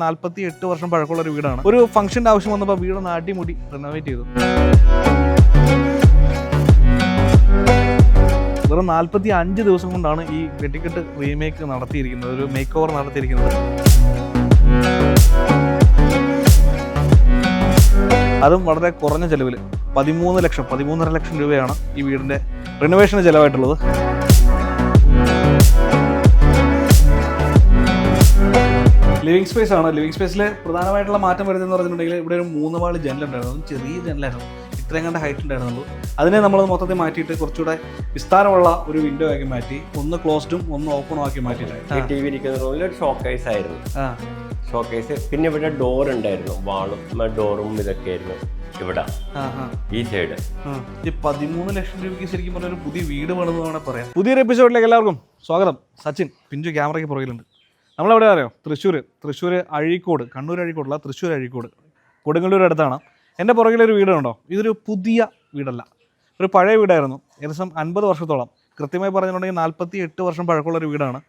നാല്പത്തി എട്ട് വർഷം പഴക്കമുള്ള ഒരു വീടാണ്. ഒരു ഫംഗ്ഷന്റെ ആവശ്യം വന്നപ്പോൾ വീടൊന്ന് അടിമുടി റിനോവേറ്റ് ചെയ്തു. വെറും നാല്പത്തി അഞ്ച് ദിവസം കൊണ്ടാണ് ഈ വെട്ടിക്കെട്ട് റീമേക്ക് നടത്തിയിരിക്കുന്നത് ഒരു മേക്ക് ഓവർ നടത്തിയിരിക്കുന്നത്. അതും വളരെ കുറഞ്ഞ ചെലവിൽ പതിമൂന്ന് ലക്ഷം പതിമൂന്നര ലക്ഷം രൂപയാണ് ഈ വീടിന്റെ റിനോവേഷന് ചെലവായിട്ടുള്ളത്. ലിവിങ് സ്പേസ് ആണ്. ലിവിങ് സ്പേസിൽ പ്രധാനമായിട്ടുള്ള മാറ്റം വരുന്നതെന്ന് പറഞ്ഞിട്ടുണ്ടെങ്കിൽ ഇവിടെ ഒരു മൂന്ന് പാളി ജനലുണ്ടായിരുന്നു ഉണ്ടായിരുന്നു. ചെറിയ ജനലായിരുന്നു. ഇത്രയും കണ്ട ഹൈറ്റ് ഉണ്ടായിരുന്നുള്ളൂ. അതിനെ നമ്മൾ മൊത്തത്തിൽ മാറ്റിയിട്ട് കുറച്ചുകൂടെ വിസ്താരമുള്ള ഒരു വിൻഡോ ആക്കി മാറ്റി ഒന്ന് ക്ലോസ്ഡും ഒന്ന് ഓപ്പണും ആക്കി മാറ്റിയിട്ടുണ്ട്. ഈ ടി വി ഇരിക്കുന്ന റൂമിൽ ഒരു ഷോക്കേസ് ആയിരുന്നു. ആ. ഷോക്കേസ് പിന്നെ ഇവിടെ ഡോർ ഉണ്ടായിരുന്നു. വാളും ഡോറും ഇതൊക്കെ ആയിരുന്നു ഇവിടെ. ഈ സൈഡ് ഈ പതിമൂന്ന് ലക്ഷം രൂപയ്ക്ക് ശരിക്കും പറഞ്ഞ ഒരു പുതിയ വീട് വേണമെന്ന് വേണമെങ്കിൽ പറയാം. പുതിയൊരു എപ്പിസോഡിലേക്ക് എല്ലാവർക്കും സ്വാഗതം. സച്ചിൻ പിഞ്ചു ക്യാമറയ്ക്ക് പുറകിലുണ്ട്. നമ്മളെവിടെ അറിയോ? തൃശ്ശൂർ തൃശ്ശൂർ അഴീക്കോട് കണ്ണൂർ അഴീക്കോടല്ല തൃശ്ശൂർ അഴീക്കോട്. കൊടുങ്ങല്ലൂർ അടുത്താണ്. എന്റെ പുറകിലൊരു വീടുണ്ടോ? ഇതൊരു പുതിയ വീടല്ല. ഒരു പഴയ വീടായിരുന്നു. ഏകദേശം അൻപത് വർഷത്തോളം. കൃത്യമായി പറഞ്ഞിട്ടുണ്ടെങ്കിൽ നാൽപ്പത്തി എട്ട് വർഷം പഴക്കമുള്ള ഒരു വീടാണ്.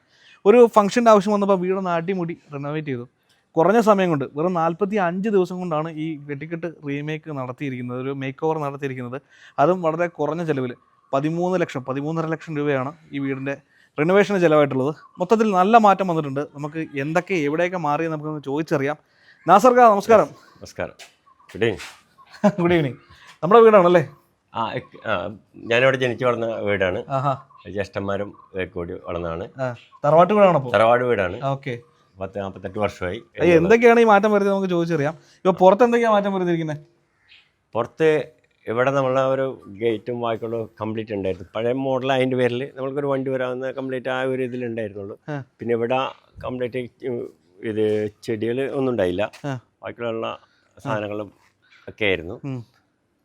ഒരു ഫംഗ്ഷന്റെ ആവശ്യം വന്നപ്പോൾ വീടൊന്ന് അടിമുടി റിനോവേറ്റ് ചെയ്തു. കുറഞ്ഞ സമയം കൊണ്ട് വെറും നാൽപ്പത്തി അഞ്ച് ദിവസം കൊണ്ടാണ് ഈ വെട്ടിക്കെട്ട് റീമേക്ക് നടത്തിയിരിക്കുന്നത്. ഒരു മേക്ക് ഓവർ നടത്തിയിരിക്കുന്നത്. അതും വളരെ കുറഞ്ഞ ചിലവിൽ പതിമൂന്ന് ലക്ഷം പതിമൂന്നര ലക്ഷം രൂപയാണ് ഈ വീടിന്റെ റിനോവേഷന് ചിലവായിട്ടുള്ളത്. മൊത്തത്തിൽ നല്ല മാറ്റം വന്നിട്ടുണ്ട്. നമുക്ക് എന്തൊക്കെ എവിടെയൊക്കെ മാറി നമുക്കൊന്ന് ചോദിച്ചറിയാം. നാസർക്ക നമസ്കാരം. നമസ്കാരം. ഗുഡ് ഈവനിങ് ഗുഡ് ഈവനിങ് നമ്മുടെ വീടാണല്ലേ? ആ ഞാനിവിടെ ജനിച്ചു വളർന്ന വീടാണ്. ജ്യേഷ്ഠന്മാരും കൂടി വളർന്നതാണ്. തറവാട്ട് വീടാണ് തറവാട് വീടാണ്. ഓക്കെ. പത്ത് നാൽപ്പത്തെട്ട് വർഷമായി. എന്തൊക്കെയാണ് ഈ മാറ്റം വരുന്നത്? നമുക്ക് ചോദിച്ചറിയാം. ഇപ്പോൾ പുറത്ത് എന്തൊക്കെയാണ് മാറ്റം വരുത്തിയിരിക്കുന്നത് പുറത്ത് ഇവിടെ നമ്മളെ ഒരു ഗേറ്റും വായിക്കുള്ള കംപ്ലീറ്റ് ഉണ്ടായിരുന്നു. പഴയ മോഡൽ അതിന്റെ പേരിൽ നമ്മൾക്കൊരു വണ്ടി വരാവുന്ന കംപ്ലീറ്റ് ആ ഒരു ഇതിലുണ്ടായിരുന്നുള്ളൂ. ആ. പിന്നെ ഇവിടെ കംപ്ലീറ്റ് ഇത് ചെടികൾ ഒന്നും ഉണ്ടായില്ല. ആ. ബാക്കിയുള്ള സാധനങ്ങളും ഒക്കെ ആയിരുന്നു.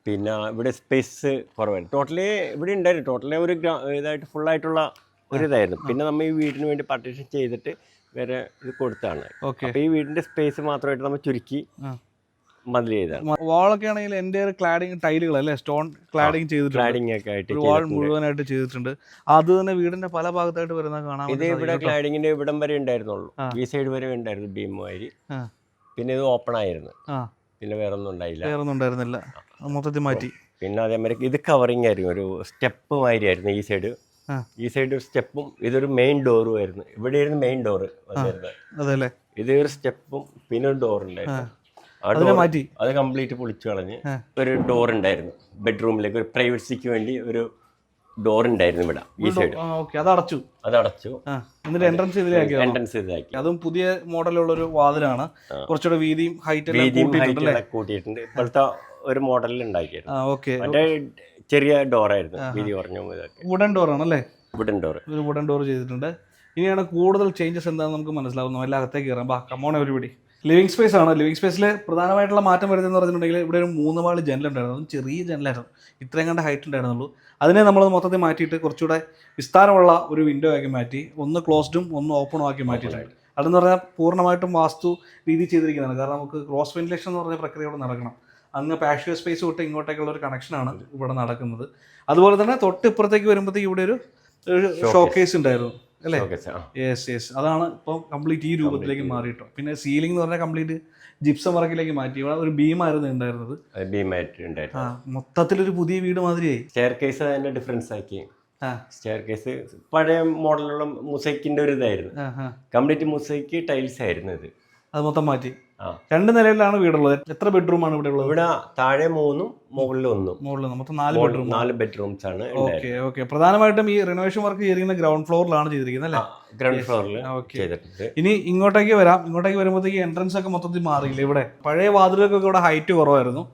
പിന്നെ ഇവിടെ സ്പേസ് കുറവായിരുന്നു. ടോട്ടലി ഇവിടെ ഉണ്ടായിരുന്നു. ടോട്ടലി ഒരു ഇതായിട്ട് ഫുള്ളായിട്ടുള്ള ഒരു ഇതായിരുന്നു പിന്നെ നമ്മൾ ഈ വീടിന് വേണ്ടി പാർട്ടീഷൻ ചെയ്തിട്ട് വേറെ ഇത് കൊടുത്താണ്. ഓക്കെ അപ്പോൾ ഈ വീടിന്റെ സ്പേസ് മാത്രമായിട്ട് നമ്മൾ ചുരുക്കി ആ. മതിൽ ചെയ്താണ്. വാളൊക്കെ ആണെങ്കിൽ എന്റെ ക്ലാഡിങ് ടൈലുകൾ അല്ലേ? സ്റ്റോൺ ക്ലാഡിങ് ചെയ്തിട്ടുണ്ട്. ക്ലാഡിംഗ് ഒക്കെ ആയിട്ട് ഒരു വാൾ. മുഴുവനായിട്ട് ചെയ്തിട്ടുണ്ട്. അത് തന്നെ വീടിന്റെ പല ഭാഗത്തായിട്ട് വരുന്ന കാണാം ഇത് ഇവിടെ ക്ലാഡിങ്ങിന്റെ ഇവിടം വരെ ഉണ്ടായിരുന്നുള്ളൂ. ഈ സൈഡ് വരെ ഉണ്ടായിരുന്നു ബീം വാരി പിന്നെ ഇത് ഓപ്പൺ ആയിരുന്നു. പിന്നെ വേറെ ഒന്നും ഉണ്ടായില്ല. വേറെ ഒന്നും ഉണ്ടായിരുന്നില്ല മൊത്തത്തിൽ മാറ്റി. പിന്നെ അതേമാതിരി ഇത് കവറിങ് ആയിരുന്നു. ഒരു സ്റ്റെപ്പ് മാതിരി ആയിരുന്നു ഈ സൈഡ് ഈ സൈഡ് ഒരു സ്റ്റെപ്പും ഇതൊരു മെയിൻ ഡോറും ആയിരുന്നു. ഇവിടെ ആയിരുന്നു മെയിൻ ഡോറ് വന്നിരുന്നത്. അതെ അല്ലേ ഇത് ഒരു സ്റ്റെപ്പും പിന്നെ ഒരു ആ. അതിനെ മാറ്റി. അത് കംപ്ലീറ്റ് പൊളിച്ചു കളഞ്ഞ് ഒരു ഡോർ ഉണ്ടായിരുന്നു. ബെഡ്റൂമിലേക്ക് ഒരു പ്രൈവസിക്ക് വേണ്ടി ഒരു ഡോർ ഉണ്ടായിരുന്നു ഇവിടെ ഈ സൈഡ് അത് അടച്ചു. അത് അടച്ചു. എന്നിട്ട് എൻട്രൻസ് ഇതിലാക്കി എൻട്രൻസ് ഇതാക്കി അതും പുതിയ മോഡലുള്ള ഒരു വാതിലാണ്. കുറച്ചുകൂടെ വീതിയും ഹൈറ്റ് കൂട്ടിയിട്ടുണ്ട് ഇപ്പോഴത്തെ ഒരു മോഡലിൽ ഉണ്ടാക്കിയിട്ടുണ്ട് ചെറിയ ഡോർ ആയിരുന്നു. ചെറിയ ഡോറായിരുന്നു വീതി കുറഞ്ഞ വുഡൻ ഡോർ ആണല്ലേ വുഡൻ ഡോർ ഒരു വുഡൻ ഡോർ ചെയ്തിട്ടുണ്ട്. ഇനിയാണ് കൂടുതൽ ചേഞ്ചസ് എന്താണെന്ന് നമുക്ക് മനസ്സിലാവുന്നു എല്ലാ അകത്തേക്ക് കയറാം. ബാ കമോണ ഒരു പിടി ലിവിങ് സ്പേസ് ആണ്. ലിവിങ് സ്പേസിൽ പ്രധാനമായിട്ടുള്ള മാറ്റം വരുന്നതെന്ന് പറഞ്ഞിട്ടുണ്ടെങ്കിൽ ഇവിടെ ഒരു മൂന്ന് പാളി ജനലുണ്ടായിരുന്നു അതും ചെറിയ ജനലായിരുന്നു ഇത്രയും കണ്ട ഹൈറ്റ് ഉണ്ടായിരുന്നുള്ളൂ. അതിനെ നമ്മൾ മൊത്തത്തിൽ മാറ്റിയിട്ട് കുറച്ചുകൂടെ വിസ്താരമുള്ള ഒരു വിൻഡോ ആക്കി മാറ്റി ഒന്ന് ക്ലോസ്ഡും ഒന്ന് ഓപ്പണും ആക്കി മാറ്റിയിട്ടുണ്ട്. അതെന്ന് പറഞ്ഞാൽ പൂർണമായിട്ടും വാസ്തു രീതി ചെയ്തിരിക്കുന്നതാണ്. കാരണം നമുക്ക് ക്രോസ് വെന്റിലേഷൻ എന്ന് പറഞ്ഞ പ്രക്രിയ ഇവിടെ നടക്കണം. അങ്ങ് പാഷ്യോ സ്പേസ് തൊട്ട് ഇങ്ങോട്ടേക്കുള്ള ഒരു കണക്ഷനാണ് ഇവിടെ നടക്കുന്നത്. അതുപോലെ തന്നെ തൊട്ടിപ്പുറത്തേക്ക് വരുമ്പോഴത്തേക്ക് ഇവിടെ ഒരു ഷോക്കേസ് ഉണ്ടായിരുന്നു. അല്ലേ? യെസ് യെസ് അതാണ് ഇപ്പോൾ കംപ്ലീറ്റ് ഈ രൂപത്തിലേക്ക് മാറിയിട്ടോ. പിന്നെ സീലിംഗ് എന്ന് പറഞ്ഞാൽ കംപ്ലീറ്റ് ജിപ്സം വർക്കിലേക്ക് മാറ്റി. ഇവിടെ ഒരു ബീമായിരുന്നു ഉണ്ടായിരുന്നത്. ബീമായിട്ട് ആ ഉണ്ടായിരുന്നു മൊത്തത്തിലൊരു പുതിയ വീട് മാതിരിയായി. സ്റ്റെയർ കേസ് അതിന്റെ ഡിഫറൻസ് ആക്കി. ആ. സ്റ്റെയർ കേസ് പഴയ മോഡലുള്ള മുസൈക്കിന്റെ ഒരു ഇതായിരുന്നു. കംപ്ലീറ്റ് മുസൈക്ക് ടൈൽസ് ആയിരുന്നു ഇത്. അത് മൊത്തം മാറ്റി. രണ്ട് നിലയിലാണ് വീടുള്ളത്. എത്ര ബെഡ്റൂം ആണ് ഇവിടെ ഉള്ളത്? ഇവിടെ താഴെ മൂന്നും മുകളിൽ ഒന്നും. മുകളിൽ മൊത്തം നാല് ബെഡ്റൂം നാല് ബെഡ്റൂംസ് ആണ് ഓക്കെ ഓക്കെ. പ്രധാനമായിട്ടും ഈ റിനോവേഷൻ വർക്ക് ചെയ്തിരിക്കുന്ന ഗ്രൗണ്ട് ഫ്ലോറിലാണ് ചെയ്തിരിക്കുന്നത് അല്ലേ? ഗ്രൗണ്ട് ഫ്ലോറിൽ ഓക്കെ. ചെയ്തിട്ടുണ്ട്. ഇനി ഇങ്ങോട്ടേക്ക് വരാം. ഇങ്ങോട്ടേക്ക് വരുമ്പോഴത്തേക്ക് എൻട്രൻസ് ഒക്കെ മൊത്തത്തിൽ മാറിയില്ല ഇവിടെ? പഴയ വാതിലൊക്കെ ഇവിടെ ഹൈറ്റ് കുറവായിരുന്നു.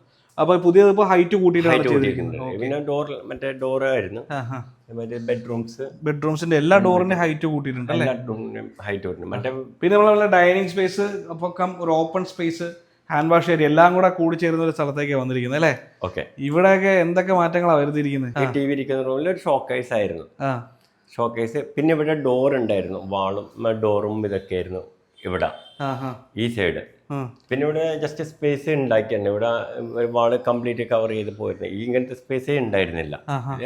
അപ്പൊ പുതിയത് ഇപ്പൊ ഹൈറ്റ് കൂട്ടിയിട്ടാണ് ചെയ്തിരിക്കുന്നത്. പിന്നെ ഡോർ മറ്റേ ഡോർ ആയിരുന്നു. ബെഡ്റൂംസ് ബെഡ്റൂംസിന്റെ എല്ലാ ഡോറിന്റെ ഹൈറ്റ് കൂട്ടിയിട്ടുണ്ട് അല്ലേ? ഹൈറ്റ് മറ്റേ പിന്നെ നമ്മളെ ഡൈനിങ് സ്പേസ് കം ഒരു open space hand wash area എല്ലാം കൂടെ കൂടി ചേരുന്ന ഒരു സ്ഥലത്തേക്ക് വന്നിരിക്കുന്നത് അല്ലേ? ഓക്കെ ഇവിടെയൊക്കെ എന്തൊക്കെ മാറ്റങ്ങളാണ് വരുത്തിയിരിക്കുന്നത്? ടി വി ഇരിക്കുന്ന റൂമിൽ ഒരു ഷോക്കേസ് ആയിരുന്നു. ഷോക്കേസ് പിന്നെ ഇവിടെ ഡോർ ഉണ്ടായിരുന്നു. വാളും ഡോറും ഇതൊക്കെ ആയിരുന്നു ഇവിടെ. ഈ സൈഡ് പിന്നെ ഇവിടെ ജസ്റ്റ് സ്പേസ് ഉണ്ടാക്കിയാണ് ഇവിടെ വാൾ കംപ്ലീറ്റ് കവർ ചെയ്ത് പോയിരുന്നു. ഈ ഇങ്ങനത്തെ സ്പേസേ ഉണ്ടായിരുന്നില്ല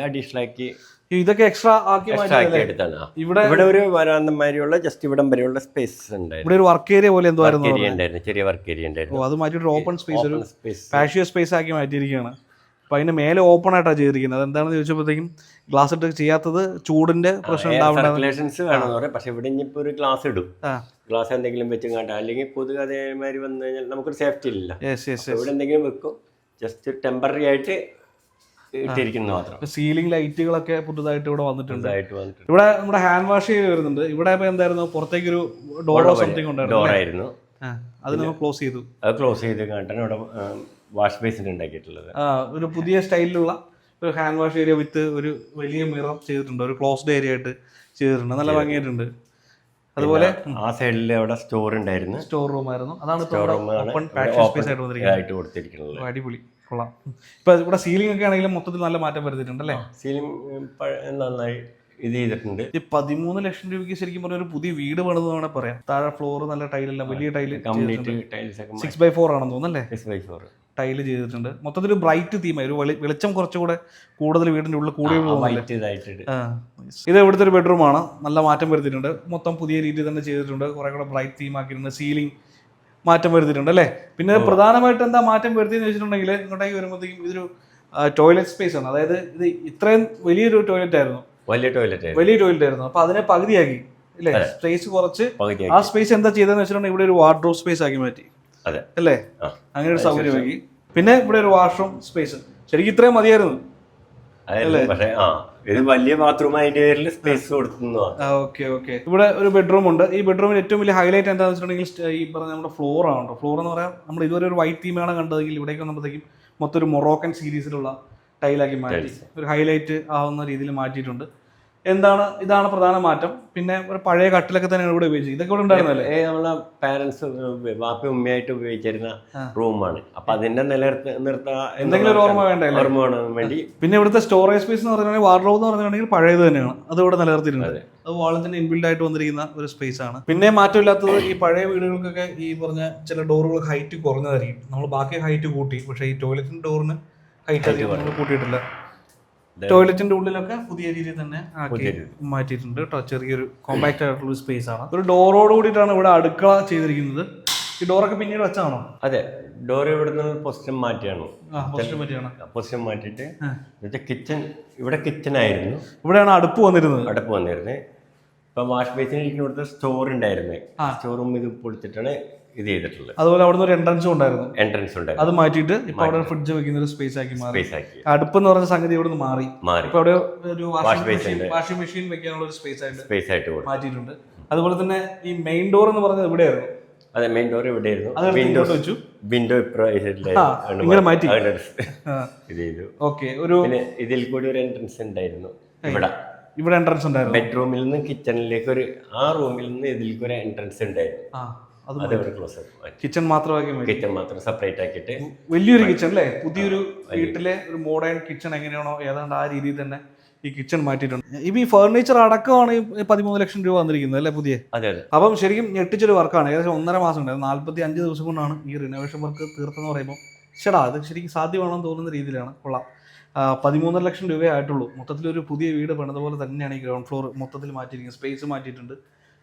അഡീഷണൽ ആക്കി ഇതൊക്കെ എക്സ്ട്രാ ആക്കി എടുത്താണ്. ഇവിടെ ഇവിടെ ഒരു വരാന്തമാരിയുള്ള ജസ്റ്റ് ഇവിടം വരെയുള്ള സ്പേസ് ഉണ്ടായിരുന്നു ഇവിടെ ഒരു വർക്ക് ഏരിയ പോലെ എന്തോ ആയിരുന്നു ചെറിയ വർക്ക് ഏരിയ ഉണ്ടായിരുന്നു അത് മാറ്റി ഓപ്പൺ സ്പേസ് ഒരു സ്പേസ് ആക്കി മാറ്റിയിരിക്കുകയാണ്. അപ്പോൾ അതിന് മേലെ ഓപ്പൺ ആയിട്ടാണ് ചെയ്തിരിക്കുന്നത്. അതെന്താണെന്ന് ചോദിച്ചപ്പോഴത്തേക്കും ഗ്ലാസ് ഇട്ട് ചെയ്യാത്തത് ചൂടിന്റെ പ്രശ്നം പറയാം. പക്ഷെ ഇവിടെ ഇനിയിപ്പോ ഒരു ഗ്ലാസ് ഇടും. ഗ്ലാസ് എന്തെങ്കിലും വെച്ച് കാട്ടാം. അല്ലെങ്കിൽ കൊതുക് അതേമാതിരി വന്നു കഴിഞ്ഞാൽ നമുക്കൊരു സേഫ്റ്റി ഇല്ല. ഇവിടെ എന്തെങ്കിലും വെക്കും. ജസ്റ്റ് ടെമ്പററി ആയിട്ട് ഇട്ടിരിക്കുന്നു മാത്രം. സീലിംഗ് ലൈറ്റുകളൊക്കെ പുതുതായിട്ട് ഇവിടെ വന്നിട്ടുണ്ട്. ഇവിടെ നമ്മുടെ ഹാൻഡ് വാഷ് ചെയ്ത് വരുന്നുണ്ട്. ഇവിടെ ഇപ്പൊ എന്തായിരുന്നു? പുറത്തേക്കൊരു ഡോറോ സംതിങ് ഉണ്ടായിരുന്നു ഡോർ ആയിരുന്നു. അത് നമ്മൾ ക്ലോസ് ചെയ്തു. അത് ക്ലോസ് ചെയ്ത് കാട്ടാൻ ഇവിടെ വാഷ് ബേസിൻ ഉണ്ടാക്കിയിട്ടുള്ളത്. ഒരു പുതിയ സ്റ്റൈലിലുള്ള ഒരു ഹാൻഡ് വാഷ് ഏരിയ വിത്ത് ഒരു വലിയ മിറർ ചെയ്തിട്ടുണ്ട്. ഒരു ക്ലോസ്ഡ് ഏരിയ ആയിട്ട് ചെയ്തിട്ടുണ്ട്. നല്ല ഭംഗിയായിട്ടുണ്ട്. അതുപോലെ ആ സൈഡിൽ അവിടെ സ്റ്റോർ ഉണ്ടായിരുന്നു. സ്റ്റോർ റൂം ആയിരുന്നു. അതാണ് സ്റ്റോർ ഓപ്പൺ പാഷൻ സ്പേസ് ആയിട്ട് വന്നിരിക്കുന്നത്. ആയിട്ട് കൊടുത്തിരിക്കുന്നത്. അടിപൊളി. കൊള്ളാം. ഇപ്പൊ ഇവിടെ സീലിംഗ് ഒക്കെ ആണെങ്കിലും മൊത്തത്തിൽ നല്ല മാറ്റം വരുത്തിയിട്ടുണ്ട് അല്ലേ? സീലിംഗ് നന്നായി ഇത് ചെയ്തിട്ടുണ്ട്. ഈ പതിമൂന്ന് ലക്ഷം രൂപയ്ക്ക് ശരിക്കും പറഞ്ഞ ഒരു പുതിയ വീട് പണിത് വേണേ പറയാം. താഴെ ഫ്ലോർ നല്ല ടൈലെല്ലാം വലിയ tile complete tiles six by four ആണെന്ന് തോന്നുന്നല്ലേ സിക്സ് ബൈ ഫോർ ടൈൽ ചെയ്തിട്ടുണ്ട്. മൊത്തത്തിൽ ഒരു ബ്രൈറ്റ് തീമായി ഒരു വെളി- വെളിച്ചം കുറച്ചുകൂടെ കൂടുതൽ വീടിന്റെ ഉള്ളിൽ കൂടി ഇത് ഇവിടുത്തെ ഒരു ബെഡ്റൂം ആണ്. നല്ല മാറ്റം വരുത്തിയിട്ടുണ്ട്. മൊത്തം പുതിയ രീതിയിൽ തന്നെ ചെയ്തിട്ടുണ്ട്. കുറെ കൂടെ ബ്രൈറ്റ് തീം ആക്കിയിട്ടുണ്ട്. സീലിംഗ് മാറ്റം വരുത്തിയിട്ടുണ്ട് അല്ലേ? പിന്നെ പ്രധാനമായിട്ട് എന്താ മാറ്റം വരുത്തിയെന്ന് വെച്ചിട്ടുണ്ടെങ്കിൽ ഇങ്ങോട്ടേക്ക് വരുമ്പോഴത്തേക്കും ഇതൊരു ടോയ്ലറ്റ് സ്പേസ് ആണ്. അതായത് ഇത് ഇത്രയും വലിയൊരു ടോയ്ലറ്റ് ആയിരുന്നു. വലിയ ടോയ്ലറ്റ് വലിയ ടോയ്ലറ്റ് ആയിരുന്നു. അപ്പൊ അതിനെ പകുതിയാക്കി അല്ലേ സ്പേസ് കുറച്ച്. ആ സ്പേസ് എന്താ ചെയ്തതെന്ന് വെച്ചിട്ടുണ്ടെങ്കിൽ ഇവിടെ ഒരു വാർഡ്രോബ് സ്പേസ് ആക്കി മാറ്റി. അതെ. അല്ലേ? അങ്ങനെ ഒരു സൗകര്യമാക്കി പിന്നെ ഇവിടെ ഒരു വാഷ്റൂം സ്പേസ് ശരിക്കും ഇത്രയും മതിയായിരുന്നു. പക്ഷേ ആ. ഇത് വലിയ ബാത്റൂം അതിന്റെ പേരിൽ സ്പേസ് കൊടുക്കുന്നു ആ ഓക്കെ ഓക്കെ ഇവിടെ ഒരു ബെഡ്റൂം ഉണ്ട്. ഈ ബെഡ്റൂമിൽ ഏറ്റവും വലിയ ഹൈലൈറ്റ് എന്താണെന്ന് വെച്ചിട്ടുണ്ടെങ്കിൽ ഈ പറഞ്ഞ നമ്മുടെ ഫ്ലോർ ആണ് ഫ്ലോർ എന്ന് പറയാം നമ്മൾ ഇതുവരെ ഒരു വൈറ്റ് തീമാണ് കണ്ടതെങ്കിൽ ഇവിടേക്ക് വന്നപ്പോഴത്തേക്കും മൊത്തം ഒരു മൊറോക്കൻ സീരീസിലുള്ള ടൈലാക്കി മാറ്റി. ഒരു ഹൈലൈറ്റ് ആവുന്ന രീതിയിൽ മാറ്റിയിട്ടുണ്ട്. എന്താണ് ഇതാണ് പ്രധാന മാറ്റം. പിന്നെ ഒരു പഴയ കട്ടിലൊക്കെ തന്നെ ഇവിടെ ഉപയോഗിച്ചത് ഇതൊക്കെ ഇവിടെ ഉണ്ടായിരുന്നല്ലേ? നമ്മളെ പാരന്റ്സ് വാപ്പ ഉമ്മയായിട്ട് ഉപയോഗിച്ചിരുന്ന റൂമാണ്. അപ്പൊ അതിന്റെ നിലനിർത്ത നിർത്താ എന്തെങ്കിലും ഒരു ഓർമ്മ വേണ്ടേ? ഓർമ്മ വേണം വേണ്ടി. പിന്നെ ഇവിടുത്തെ സ്റ്റോറേജ് സ്പേസ് എന്ന് പറഞ്ഞാൽ വാർഡ്രോബ് എന്ന് പറഞ്ഞിട്ടുണ്ടെങ്കിൽ പഴയത് തന്നെയാണ്. അത് ഇവിടെ നിലനിർത്തിയിട്ടുണ്ട്. അത്. വാളിൽ തന്നെ ഇൻബിൽഡ് ആയിട്ട് വന്നിരിക്കുന്ന ഒരു സ്പേസ് ആണ്. പിന്നെ മാറ്റമില്ലാത്തത് ഈ പഴയ വീടുകൾക്കൊക്കെ ഈ പറഞ്ഞ ചില ഡോറുകൾ ഹൈറ്റ് കുറഞ്ഞതായിരിക്കും. നമ്മൾ ബാക്കി ഹൈറ്റ് കൂട്ടി. പക്ഷേ ഈ ടോയ്ലറ്റിന്റെ ഡോറിന് ഹൈറ്റ് അധികം നമ്മൾ കൂട്ടിയിട്ടില്ല. ടോയ്ലറ്റിന്റെ ഉള്ളിലൊക്കെ പുതിയ രീതിയിൽ തന്നെ ആക്കി മാറ്റിയിട്ടുണ്ട് കേട്ടോ. ചെറിയൊരു കോമ്പാക്ട് ആയിട്ടുള്ള സ്പേസ് ആണ്. ഒരു ഡോറോട് കൂടിയിട്ടാണ് ഇവിടെ അടുക്കള ചെയ്തിരിക്കുന്നത്. ഈ ഡോറൊക്കെ പിന്നീട് വെച്ചാണോ അതെ. ഡോർ ഇവിടുന്ന് പൊസിഷൻ മാറ്റിയാണ്. പൊസിഷൻ മാറ്റിയിട്ട് കിച്ചൺ ഇവിടെ കിച്ചൺ ആയിരുന്നു. ഇവിടെയാണ് അടുപ്പ് വന്നിരുന്നത്. അടുപ്പ് വന്നിരുന്നത്. ഇപ്പൊ വാഷ് ബേസിന് ഇവിടുത്തെ സ്റ്റോർ ഉണ്ടായിരുന്നേ. സ്റ്റോർ റൂം ഇത് പൊളിച്ചിട്ടാണ് ഇത് ചെയ്തിട്ടുള്ളത്. അതുപോലെ അവിടെ ഒരു എൻട്രൻസ് ഉണ്ടായിരുന്നു. എൻട്രൻസ് ഉണ്ട് അത് മാറ്റിയിട്ട് ഇപ്പൊ അവിടെ ഫ്രിഡ്ജ് വെക്കുന്ന ഒരു സ്പേസ് ആക്കി മാറി. സ്പേസ് ആക്കി. അടുപ്പ് എന്ന് പറഞ്ഞ സംഗതി ഇവിടെ നിന്ന് മാറി. മാറി. ഇപ്പൊ അവിടെ ഒരു വാഷിംഗ് മെഷീൻ വാഷിംഗ് മെഷീൻ വെക്കാനുള്ള ഒരു സ്പേസ് ആയിട്ട് സ്പേസ് ആയിട്ട് മാറ്റിയിട്ടുണ്ട്. അതുപോലെ തന്നെ ഈ മെയിൻ ഡോർ എന്ന് പറഞ്ഞത് ഇവിടെയായിരുന്നു. അതെ മെയിൻ ഡോർ ഇവിടെയായിരുന്നു. അത് വിൻഡോ വെച്ചു. വിൻഡോ ഇപ്പൊ ഇങ്ങനെ മാറ്റി. ഇത് ചെയ്തു. ഓക്കെ ഒരു ഇതിൽ കൂടി ഒരു എൻട്രൻസ് ഉണ്ടായിരുന്നു. ഇവിടെ. ഇവിടെ എൻട്രൻസ് ഉണ്ടായിരുന്നു. ബെഡ്റൂമിൽ നിന്ന് കിച്ചണിലേക്ക് ഒരു ആ റൂമിൽ നിന്ന് ഇതിലേക്ക് ഒരു എൻട്രൻസ് ഉണ്ടായിരുന്നു. അത് കിച്ചൺ മാത്രമാക്കി കിച്ചൺ മാത്രം സെപ്പറേറ്റ് ആക്കിയിട്ട് വലിയൊരു കിച്ചൺ അല്ലേ? പുതിയൊരു വീട്ടിലെ ഒരു മോഡേൺ കിച്ചൺ എങ്ങനെയാണോ ഏതാണ്ട് ആ രീതിയിൽ തന്നെ ഈ കിച്ചൺ മാറ്റിയിട്ടുണ്ട്. ഇപ്പൊ ഈ ഫർണിച്ചർ അടക്കമാണ് ഈ പതിമൂന്ന് ലക്ഷം രൂപ വന്നിരിക്കുന്നത് അല്ലേ പുതിയ? അതെ അതെ. അപ്പം ശരിക്കും ഞെട്ടിച്ചൊരു വർക്കാണ്. ഏകദേശം ഒന്നര മാസം ഉണ്ട്. നാല്പത്തി അഞ്ച് ദിവസം കൊണ്ടാണ് ഈ റിനോവേഷൻ വർക്ക് തീർത്തെന്ന് പറയുമ്പോൾ ചേടാ അത് ശരിക്കും സാധ്യമാണെന്ന് തോന്നുന്ന രീതിയിലാണ്. കൊള്ളാം. പതിമൂന്നര ലക്ഷം രൂപയേ ആയിട്ടുള്ളൂ. മൊത്തത്തിൽ ഒരു പുതിയ വീട് പണിത പോലെ തന്നെയാണ് ഈ ഗ്രൗണ്ട് ഫ്ലോർ മൊത്തത്തിൽ മാറ്റിയിരിക്കുന്നത്. സ്പേസ് മാറ്റിയിട്ടുണ്ട്.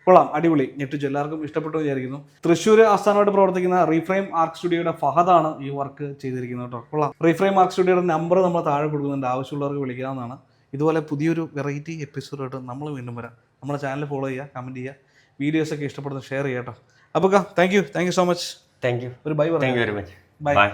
കൊള്ളാം അടിപൊളി. ഞെട്ടിച്ചു. എല്ലാവർക്കും ഇഷ്ടപ്പെട്ടു വിചാരിക്കുന്നു. തൃശ്ശൂർ ആസ്ഥാനമായിട്ട് പ്രവർത്തിക്കുന്ന റീഫ്രെയിം ആർക്ക് സ്റ്റുഡിയോയുടെ ഫഹദാണ് ഈ വർക്ക് ചെയ്തിരിക്കുന്നത് കേട്ടോ. കൊള്ളാം. റീഫ്രെയിം ആർക്ക് സ്റ്റുഡിയോയുടെ നമ്പർ നമ്മൾ താഴെ കൊടുക്കുന്നുണ്ട്. ആവശ്യമുള്ളവർക്ക് വിളിക്കാവുന്നതാണ്. ഇതുപോലെ പുതിയൊരു വെറൈറ്റി എപ്പിസോഡായിട്ട് നമ്മൾ വീണ്ടും വരാം. നമ്മുടെ ചാനൽ ഫോളോ ചെയ്യുക കമന്റ് ചെയ്യുക. വീഡിയോസൊക്കെ ഇഷ്ടപ്പെടുന്ന ഷെയർ ചെയ്യാം കേട്ടോ. അപ്പോൾ thank you thank you so much thank you ഒരു ബൈ പറയാം thank you very much bye bye